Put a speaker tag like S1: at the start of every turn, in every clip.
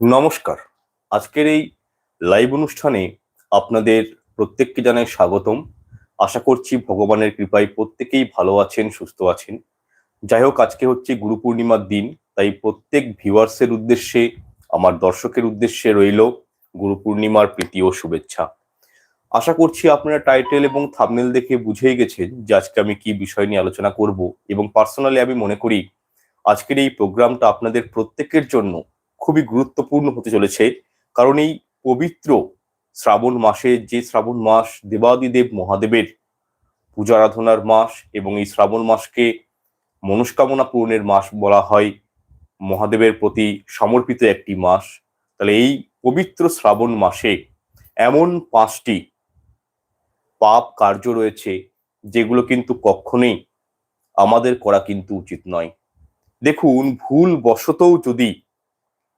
S1: নমস্কার। আজকের এই লাইভ অনুষ্ঠানে আপনাদের প্রত্যেককে জানাই স্বাগতম। আশা করছি ভগবানের কৃপায় প্রত্যেকেই ভালো আছেন, সুস্থ আছেন। যাই হোক, আজকে হচ্ছে গুরু পূর্ণিমার দিন, তাই প্রত্যেক ভিউয়ার্সের উদ্দেশ্যে, আমার দর্শকের উদ্দেশ্যে রইল গুরু পূর্ণিমার প্রীতি ও শুভেচ্ছা। আশা করছি আপনারা টাইটেল এবং থামনেল দেখে বুঝেই গেছেন যে আজকে আমি কি বিষয় নিয়ে আলোচনা করব এবং পার্সোনালি আমি মনে করি আজকের এই প্রোগ্রামটা আপনাদের প্রত্যেকের জন্য খুবই গুরুত্বপূর্ণ হতে চলেছে। কারণ এই পবিত্র শ্রাবণ মাসে যে শ্রাবণ মাস দেবাদিদেব মহাদেবের পূজা আরাধনার মাস এবং এই শ্রাবণ মাসকে মনস্কামনা পূরণের মাস বলা হয়, মহাদেবের প্রতি সমর্পিত একটি মাস। তাহলে এই পবিত্র শ্রাবণ মাসে এমন পাঁচটি পাপ কার্য রয়েছে, যেগুলো কিন্তু কখনোই আমাদের করা কিন্তু উচিত নয়। দেখুন ভুল বশতও যদি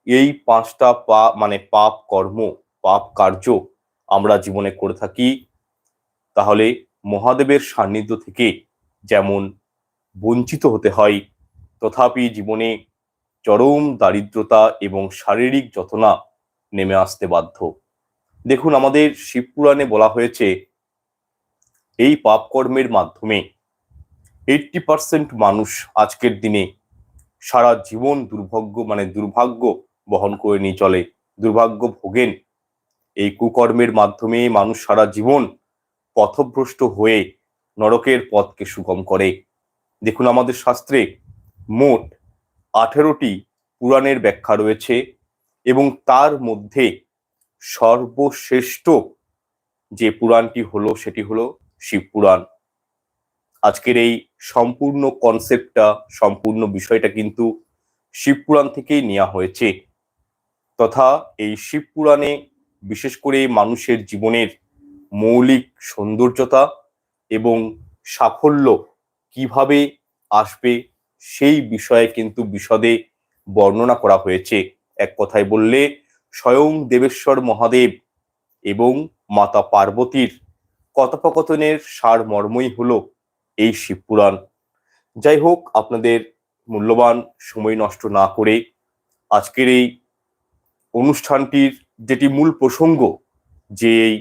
S1: এই পাঁচটা পা মানে পাপ কর্ম, পাপ কার্য আমরা জীবনে করে থাকি। তাহলে মহাদেবের সান্নিধ্য থেকে যেমন বঞ্চিত হতে হয়, তথাপি জীবনে চরম দারিদ্রতা এবং শারীরিক যতনা নেমে আসতে বাধ্য। দেখুন, আমাদের শিবপুরাণে বলা হয়েছে, এই পাপ কর্মের মাধ্যমে এইটটি পার্সেন্ট মানুষ আজকের দিনে সারা জীবন দুর্ভাগ্য মানে দুর্ভাগ্য বহন করে নিয়ে চলে। দুর্ভাগ্য ভোগেন। এই কুকর্মের মাধ্যমে মানুষ সারা জীবন পথভ্রষ্ট হয়ে নরকের পথকে সুগম করে। দেখুন আমাদের শাস্ত্রে মোট আঠেরোটি পুরাণের ব্যাখ্যা রয়েছে এবং তার মধ্যে সর্বশ্রেষ্ঠ যে পুরাণটি হলো সেটি হলো শিবপুরাণ আজকের এই সম্পূর্ণ কনসেপ্টটা সম্পূর্ণ বিষয়টা কিন্তু শিবপুরাণ থেকেই নেওয়া হয়েছে। তথা এই শিব পুরাণে বিশেষ করে মানুষের জীবনের মৌলিক সৌন্দর্যতা এবং সাফল্য কীভাবে আসবে সেই বিষয়ে কিন্তু বিশদে বর্ণনা করা হয়েছে। এক কথায় বললে স্বয়ং দেবেশ্বর মহাদেব এবং মাতা পার্বতীর কথোপকথনের সার মর্মই হলো এই শিবপুরাণ যাই হোক, আপনাদের মূল্যবান সময় নষ্ট না করে আজকের এই অনুষ্ঠানটির যেটি মূল প্রসঙ্গ, যে এই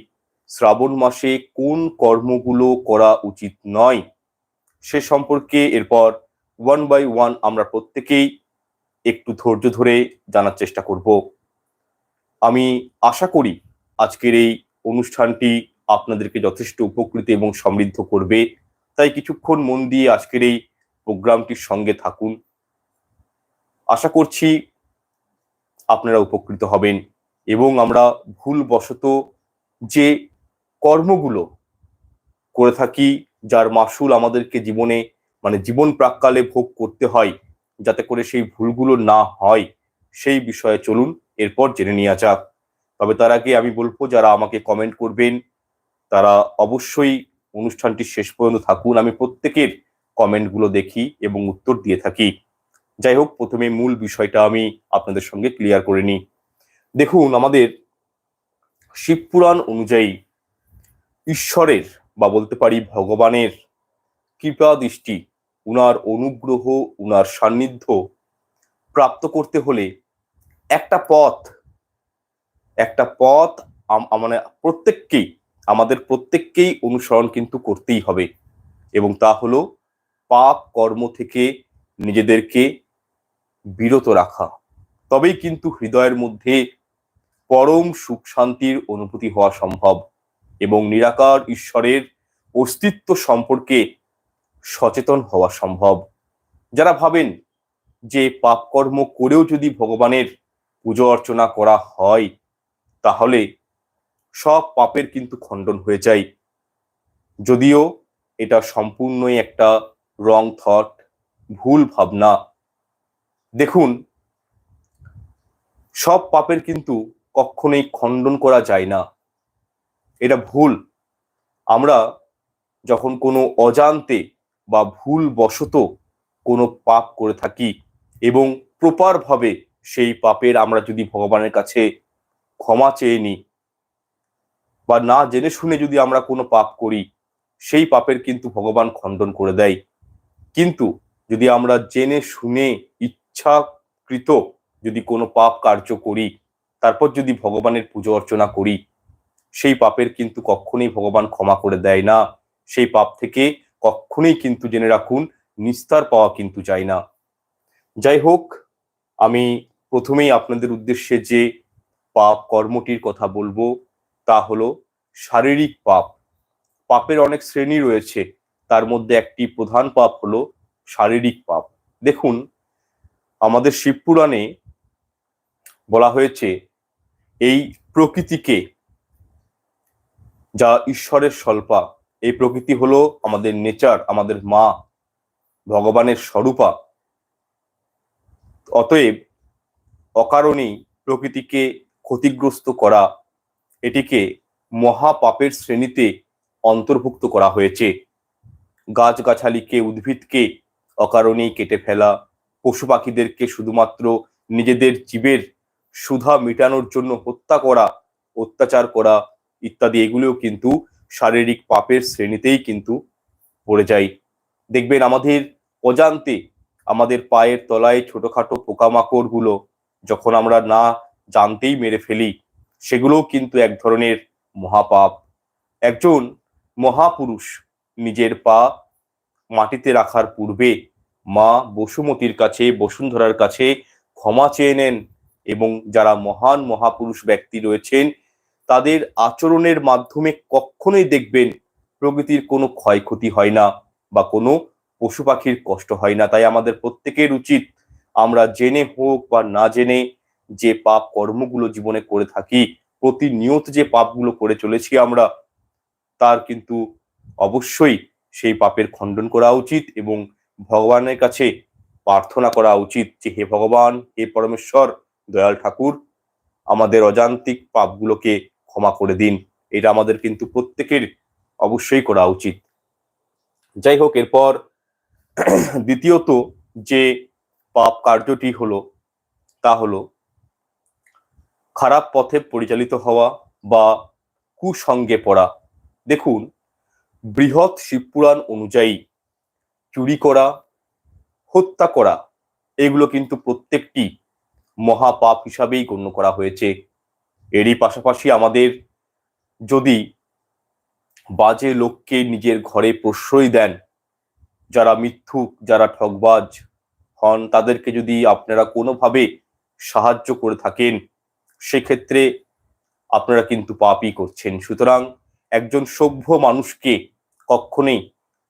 S1: শ্রাবণ মাসে কোন কর্মগুলো করা উচিত নয়, সে সম্পর্কে এরপর ওয়ান বাই ওয়ান আমরা প্রত্যেকেই একটু ধৈর্য ধরে জানার চেষ্টা করব। আমি আশা করি আজকের এই অনুষ্ঠানটি আপনাদেরকে যথেষ্ট উপকৃত এবং সমৃদ্ধ করবে, তাই কিছুক্ষণ মন দিয়ে আজকের এই প্রোগ্রামটির সঙ্গে থাকুন। আশা করছি আপনারা উপকৃত হবেন এবং আমরা ভুলবশত যে কর্মগুলো করে থাকি, যার মাসুল আমাদেরকে জীবনে মানে জীবন প্রাককালে ভোগ করতে হয়, যাতে করে সেই ভুলগুলো না হয়, সেই বিষয়ে চলুন, এরপর জেনে নেওয়া যাক। তবে তার আগে আমি বলব, যারা আমাকে কমেন্ট করবেন, তারা অবশ্যই অনুষ্ঠানটি শেষ পর্যন্ত থাকুন। আমি প্রত্যেকের কমেন্টগুলো দেখি এবং উত্তর দিয়ে থাকি। যাই হোক, প্রথমে মূল বিষয়টা আমি আপনাদের সঙ্গে ক্লিয়ার করে নিই। দেখুন, আমাদের শিবপুরাণ অনুযায়ী ঈশ্বরের বা বলতে পারি ভগবানের কৃপা দৃষ্টি, উনার অনুগ্রহ, উনার সান্নিধ্য প্রাপ্ত করতে হলে একটা পথ একটা পথ মানে প্রত্যেককেই, আমাদের প্রত্যেককেই অনুসরণ কিন্তু করতেই হবে। এবং তা হলো পাপ কর্ম থেকে নিজেদেরকে বিরত রাখা। তবেই কিন্তু হৃদয়ের মধ্যে পরম সুখ শান্তির অনুভূতি হওয়া সম্ভব এবং নিরাকার ঈশ্বরের অস্তিত্ব সম্পর্কে সচেতন হওয়া সম্ভব। যারা ভাবেন যে পাপকর্ম করেও যদি ভগবানের পুজো অর্চনা করা হয়, তাহলে সব পাপের কিন্তু খণ্ডন হয়ে যায়। যদিও এটা সম্পূর্ণই একটা রং থট ভুল ভাবনা দেখুন, সব পাপের কিন্তু কখনোই খণ্ডন করা যায় না। এটা ভুল। আমরা যখন কোনো অজান্তে বা ভুল বশত কোনো পাপ করে থাকি এবং প্রপারভাবে সেই পাপের আমরা যদি ভগবানের কাছে ক্ষমা চেয়ে নিই বা না জেনে শুনে যদি আমরা কোনো পাপ করি, সেই পাপের কিন্তু ভগবান খণ্ডন করে দেয়। কিন্তু যদি আমরা জেনে শুনে ইচ্ছাকৃত যদি কোনো পাপ কার্য করি, তারপর যদি ভগবানের পুজো অর্চনা করি, সেই পাপের কিন্তু কখনোই ভগবান ক্ষমা করে দেয় না। সেই পাপ থেকে কখনোই কিন্তু জেনে রাখুন, নিস্তার পাওয়া কিন্তু চাই না। যাই হোক, আমি প্রথমেই আপনাদের উদ্দেশ্যে যে পাপ কর্মটির কথা বলব, তা হলো শারীরিক পাপ। পাপের অনেক শ্রেণি রয়েছে, তার মধ্যে একটি প্রধান পাপ হলো শারীরিক পাপ। দেখুন আমাদের শিবপুরাণে বলা হয়েছে, এই প্রকৃতিকে যা ঈশ্বরের স্বল্পা, এই প্রকৃতি হলো আমাদের নেচার, আমাদের মা, ভগবানের স্বরূপা। অতএব অকারণেই প্রকৃতিকে ক্ষতিগ্রস্ত করা, এটিকে মহাপাপের শ্রেণীতে অন্তর্ভুক্ত করা হয়েছে। গাছগাছালিকে, উদ্ভিদকে অকারণেই কেটে ফেলা পশু পাখিদেরকে শুধুমাত্র নিজেদের জীবের সুধা মেটানোর জন্য হত্যা করা, অত্যাচার করা ইত্যাদি, এগুলোও কিন্তু শারীরিক পাপের শ্রেণীতেই কিন্তু পড়ে যায়। দেখবেন আমাদের অজান্তে আমাদের পায়ের তলায় ছোটখাটো পোকামাকড়গুলো যখন আমরা না জানতেই মেরে ফেলি, সেগুলোও কিন্তু এক ধরনের মহাপাপ। একজন মহাপুরুষ নিজের পা মাটিতে রাখার পূর্বে মা বসুমতির কাছে, বসুন্ধরার কাছে ক্ষমা চেয়ে নেন এবং যারা মহান মহাপুরুষ ব্যক্তি রয়েছেন, তাদের আচরণের মাধ্যমে কখনোই দেখবেন প্রকৃতির কোনো ক্ষয়ক্ষতি হয় না বা কোনো পশু পাখির কষ্ট হয় না। তাই আমাদের প্রত্যেকের উচিত আমরা জেনে হোক বা না জেনে যে পাপ কর্মগুলো জীবনে করে থাকি, প্রতিনিয়ত যে পাপগুলো করে চলেছি আমরা, তার কিন্তু অবশ্যই সেই পাপের খণ্ডন করা উচিত এবং ভগবানের কাছে প্রার্থনা করা উচিত যে, হে ভগবান, হে পরমেশ্বর, দয়াল ঠাকুর, আমাদের অযান্ত্রিক পাপগুলোকে ক্ষমা করে দিন। এটা আমাদের কিন্তু প্রত্যেকের অবশ্যই করা উচিত। যাই হোক, এরপর দ্বিতীয়ত যে পাপ কার্যটি হলো, তা হলো খারাপ পথে পরিচালিত হওয়া বা কুসঙ্গে পড়া। দেখুন, বৃহৎ শিবপুরাণ অনুযায়ী চুরি করা, হত্যা করা, এগুলো কিন্তু প্রত্যেকটি মহাপাপ হিসাবেই গণ্য করা হয়েছে। এরই পাশাপাশি আমাদের যদি বাজে লোককে নিজের ঘরে প্রশ্রয় দেন, যারা মিথ্যুক, যারা ঠকবাজ হন, তাদেরকে যদি আপনারা কোনোভাবে সাহায্য করে থাকেন, সেক্ষেত্রে আপনারা কিন্তু পাপই করছেন। সুতরাং একজন সভ্য মানুষকে কখনোই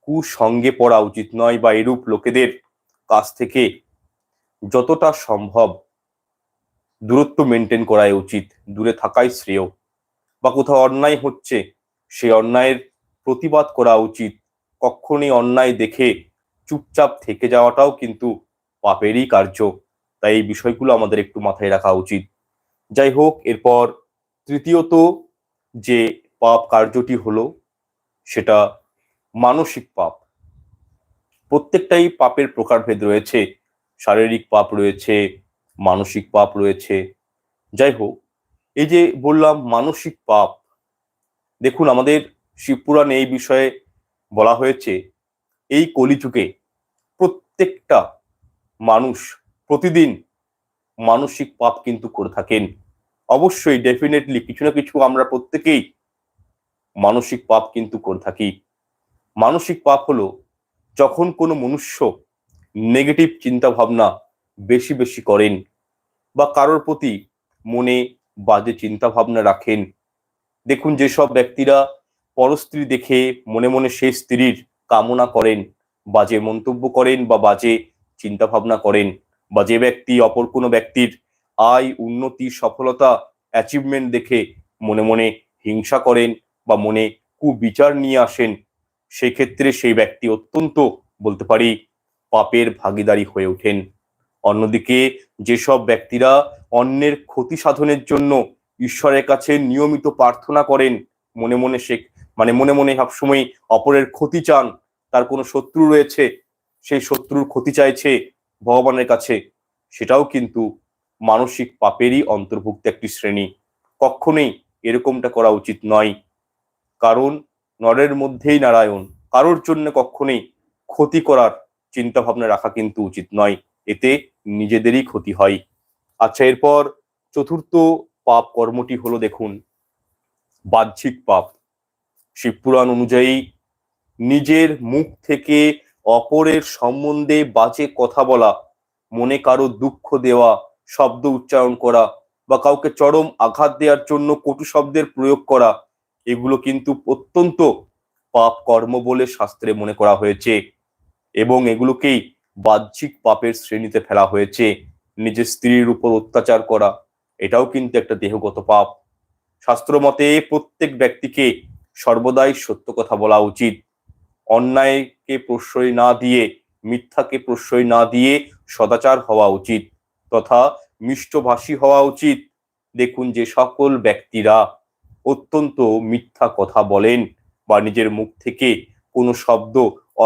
S1: কুসঙ্গে পড়া উচিত নয় বা এরূপ লোকেদের কাছ থেকে যতটা সম্ভব দূরত্ব মেনটেন করাই উচিত, দূরে থাকাই শ্রেয়। বা কোথাও অন্যায় হচ্ছে, সেই অন্যায়ের প্রতিবাদ করা উচিত। কখনই অন্যায় দেখে চুপচাপ থেকে যাওয়াটাও কিন্তু পাপেরই কার্য। তাই এই বিষয়গুলো আমাদের একটু মাথায় রাখা উচিত। যাই হোক, এরপর তৃতীয়ত যে পাপ কার্যটি হলো, সেটা মানসিক পাপ। প্রত্যেকটাই পাপের প্রকারভেদ রয়েছে। শারীরিক পাপ রয়েছে, মানসিক পাপ রয়েছে। যাই হোক, এই যে বললাম মানসিক পাপ, দেখুন আমাদের শিবপুরাণে এই বিষয়ে বলা হয়েছে, এই কলিযুগে প্রত্যেকটা মানুষ প্রতিদিন মানসিক পাপ কিন্তু করে থাকেন। অবশ্যই ডেফিনেটলি কিছু না কিছু আমরা প্রত্যেকেই মানসিক পাপ কিন্তু করে থাকি। মানসিক পাপ হলো যখন কোনো মনুষ্য নেগেটিভ চিন্তা ভাবনা বেশি বেশি করেন বা কারোর প্রতি মনে বাজে চিন্তা ভাবনা রাখেন। দেখুন যেসব ব্যক্তিরা পরস্ত্রী দেখে মনে মনে সেই স্ত্রীর কামনা করেন, বাজে মন্তব্য করেন বা বাজে চিন্তা ভাবনা করেন, বা যে ব্যক্তি অপর কোনো ব্যক্তির আয়, উন্নতি, সফলতা অ্যাচিভমেন্ট দেখে মনে মনে হিংসা করেন বা মনে কুবিচার নিয়ে আসেন সেক্ষেত্রে সেই ব্যক্তি অত্যন্ত, বলতে পারি, পাপের ভাগিদারি হয়ে ওঠেন। অন্যদিকে যেসব ব্যক্তিরা অন্যের ক্ষতি সাধনের জন্য ঈশ্বরের কাছে নিয়মিত প্রার্থনা করেন, মনে মনে সে মানে মনে মনে সবসময় অপরের ক্ষতি চান, তার কোনো শত্রু রয়েছে, সেই শত্রুর ক্ষতি চাইছে ভগবানের কাছে, সেটাও কিন্তু মানসিক পাপেরই অন্তর্ভুক্ত একটি শ্রেণি। কখনোই এরকমটা করা উচিত নয়। কারণ নরের মধ্যেই নারায়ণ। কারোর জন্য কখনোই ক্ষতি করার চিন্তা ভাবনা রাখা কিন্তু উচিত নয়। এতে নিজেদেরই ক্ষতি হয়। আচ্ছা এরপর চতুর্থ পাপ কর্মটি হলো দেখুন, বাহ্যিক পাপ। শিবপুরাণ অনুযায়ী নিজের মুখ থেকে অপরের সম্বন্ধে বাজে কথা বলা, মনে কারও দুঃখ দেওয়া, শব্দ উচ্চারণ করা বা কাউকে চরম আঘাত দেওয়ার জন্য কটু শব্দের প্রয়োগ করা এগুলো কিন্তু অত্যন্ত পাপ কর্ম বলে শাস্ত্রে মনে করা হয়েছে এবং এগুলোকেই বাহ্যিক পাপের শ্রেণীতে ফেলা হয়েছে। নিজের স্ত্রীর উপর অত্যাচার করা, এটাও কিন্তু একটা দেহগত পাপ। শাস্ত্র মতে প্রত্যেক ব্যক্তিকে সর্বদাই সত্য কথা বলা উচিত। অন্যায়কে প্রশ্রয় না দিয়ে, মিথ্যাকে প্রশ্রয় না দিয়ে সদাচার হওয়া উচিত তথা মিষ্টভাষী হওয়া উচিত। দেখুন যে সকল ব্যক্তিরা অত্যন্ত মিথ্যা কথা বলেন বা নিজের মুখ থেকে কোনো শব্দ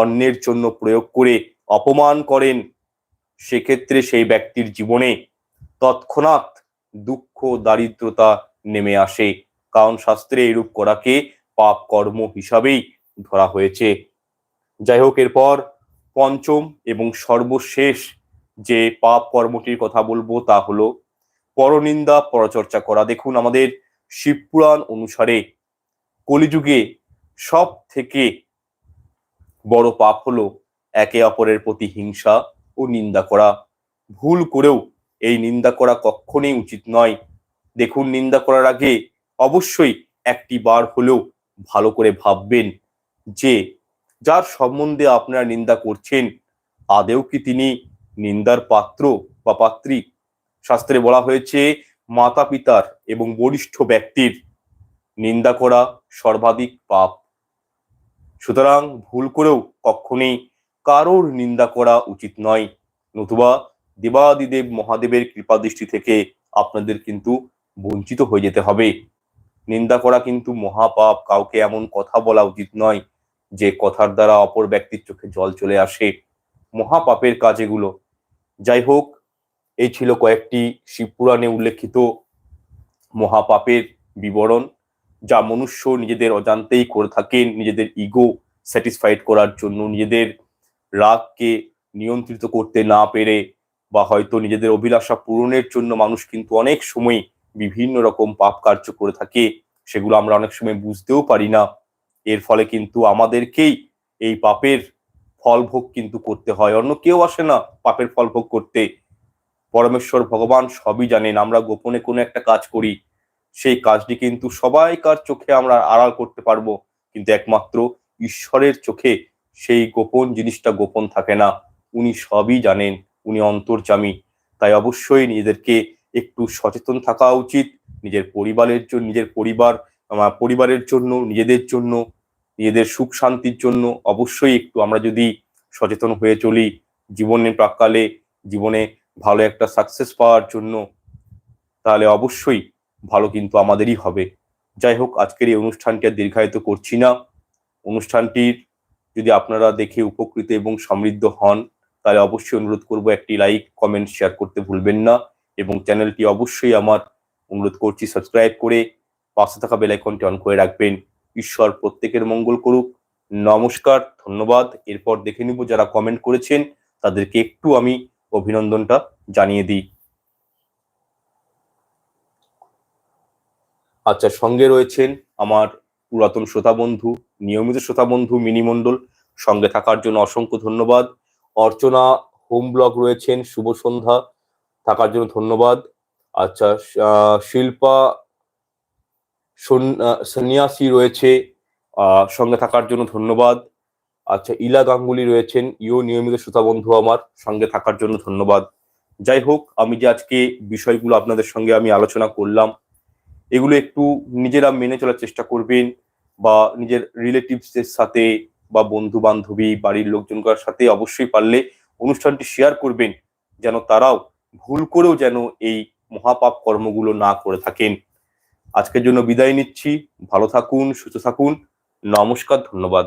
S1: অন্যের জন্য প্রয়োগ করে অপমান করেন, সেক্ষেত্রে সেই ব্যক্তির জীবনে তৎক্ষণাৎ দুঃখ, দারিদ্রতা নেমে আসে। কারণ শাস্ত্রে এরূপ করাকে পাপ কর্ম হিসাবেই ধরা হয়েছে। যাই হোক, এরপর পঞ্চম এবং সর্বশেষ যে পাপ কর্মটির কথা বলব তা হলো পরনিন্দা পরচর্চা করা। দেখুন, আমাদের শিবপুরাণ অনুসারে কলিযুগে সব থেকে বড় পাপ হলো একে অপরের প্রতি হিংসা ও নিন্দা করা। ভুল করেও এই নিন্দা করা কখনোই উচিত নয়। দেখুন, নিন্দা করার আগে অবশ্যই একটি বার হলেও ভালো করে ভাববেন যে, যার সম্বন্ধে আপনারা নিন্দা করছেন, আদেও কি তিনি নিন্দার পাত্র বা পাত্রী? শাস্ত্রে বলা হয়েছে মাতা পিতার এবং বরিষ্ঠ ব্যক্তির নিন্দা করা সর্বাধিক পাপ। সুতরাং ভুল করেও কখনই কারোর নিন্দা করা উচিত নয়। নতুবা দেবাদিদেব মহাদেবের কৃপা দৃষ্টি থেকে আপনাদের কিন্তু বঞ্চিত হয়ে যেতে হবে। নিন্দা করা কিন্তু মহাপাপ, কাউকে এমন কথা বলা উচিত নয় যে কথার দ্বারা অপর ব্যক্তির চোখে জল চলে আসে। মহাপাপের কাজ এগুলো। যাই হোক এই ছিল কয়েকটি শিবপুরাণে উল্লেখিত মহাপাপের বিবরণ, যা মনুষ্য নিজেদের অজান্তেই করে থাকেন নিজেদের ইগো স্যাটিসফাইড করার জন্য, নিজেদের রাগকে নিয়ন্ত্রিত করতে না পেরে বা হয়তো নিজেদের অভিলাষা পূরণের জন্য মানুষ কিন্তু অনেক সময় বিভিন্ন রকম পাপ কার্য করে থাকে, সেগুলো আমরা অনেক সময় বুঝতেও পারি না। এর ফলে কিন্তু আমাদেরকেই এই পাপের ফল ভোগ কিন্তু করতে হয়, অন্য কেউ আসে না পাপের ফল ভোগ করতে। পরমেশ্বর ভগবান সবই জানেন, আমরা গোপনে কোনো একটা কাজ করি। সেই কাজটি কিন্তু সবাইকার চোখে আমরা আড়াল করতে পারব, কিন্তু একমাত্র ঈশ্বরের চোখে সেই গোপন জিনিসটা গোপন থাকে না। উনি সবই জানেন, উনি অন্তর্জামী তাই অবশ্যই নিজেদেরকে একটু সচেতন থাকা উচিত, নিজের পরিবারের জন্য নিজের পরিবার পরিবারের জন্য, নিজেদের জন্য, নিজেদের সুখ শান্তির জন্য অবশ্যই একটু আমরা যদি সচেতন হয়ে চলি জীবনের প্রাককালে, জীবনে ভালো একটা সাকসেস পাওয়ার জন্য, তাহলে অবশ্যই ভালো কিন্তু আমাদেরই হবে। যাই হোক, আজকের এই অনুষ্ঠানটি আর দীর্ঘায়িত করছি না। অনুষ্ঠানটির যদি আপনারা দেখে উপকৃত এবং সমৃদ্ধ হন, তাহলে অবশ্যই অনুরোধ করব একটি লাইক কমেন্ট শেয়ার করতে ভুলবেন না এবং চ্যানেলটি অবশ্যই আমার অনুরোধ করছি সাবস্ক্রাইব করে পাশে থাকা বেলাইকনটি অন করে রাখবেন। ঈশ্বর প্রত্যেকের মঙ্গল করুক। নমস্কার, ধন্যবাদ। এরপর দেখে নিব যারা কমেন্ট করেছেন, তাদেরকে একটু আমি অভিনন্দনটা জানিয়ে দিই। আচ্ছা সঙ্গে রয়েছেন আমার পুরাতন শ্রোতা বন্ধু, নিয়মিত শ্রোতা বন্ধু মিনি মণ্ডল। সঙ্গে থাকার জন্য অসংখ্য ধন্যবাদ। অর্চনা, হোম ব্লগ রয়েছেন, শুভ সন্ধ্যা। থাকার জন্য ধন্যবাদ। আচ্ছা শিল্পা সন্ন্যাসী রয়েছে। সঙ্গে থাকার জন্য ধন্যবাদ। আচ্ছা ইলা গাঙ্গুলি রয়েছেন। ইও নিয়মিত শ্রোতা বন্ধু আমার। সঙ্গে থাকার জন্য ধন্যবাদ। যাই হোক, আমি যে আজকে বিষয়গুলো আপনাদের সঙ্গে আমি আলোচনা করলাম, এগুলো একটু নিজেরা মেনে চলার চেষ্টা করবেন বা নিজের রিলেটিভসদের সাথে বা বন্ধু বান্ধবী বাড়ির লোকজনকার সাথে অবশ্যই পারলে অনুষ্ঠানটি শেয়ার করবেন, যেন তারাও ভুল করেও যেন এই মহাপাপ কর্মগুলো না করে থাকেন। আজকের জন্য বিদায় নিচ্ছি। ভালো থাকুন, সুস্থ থাকুন। নমস্কার, ধন্যবাদ।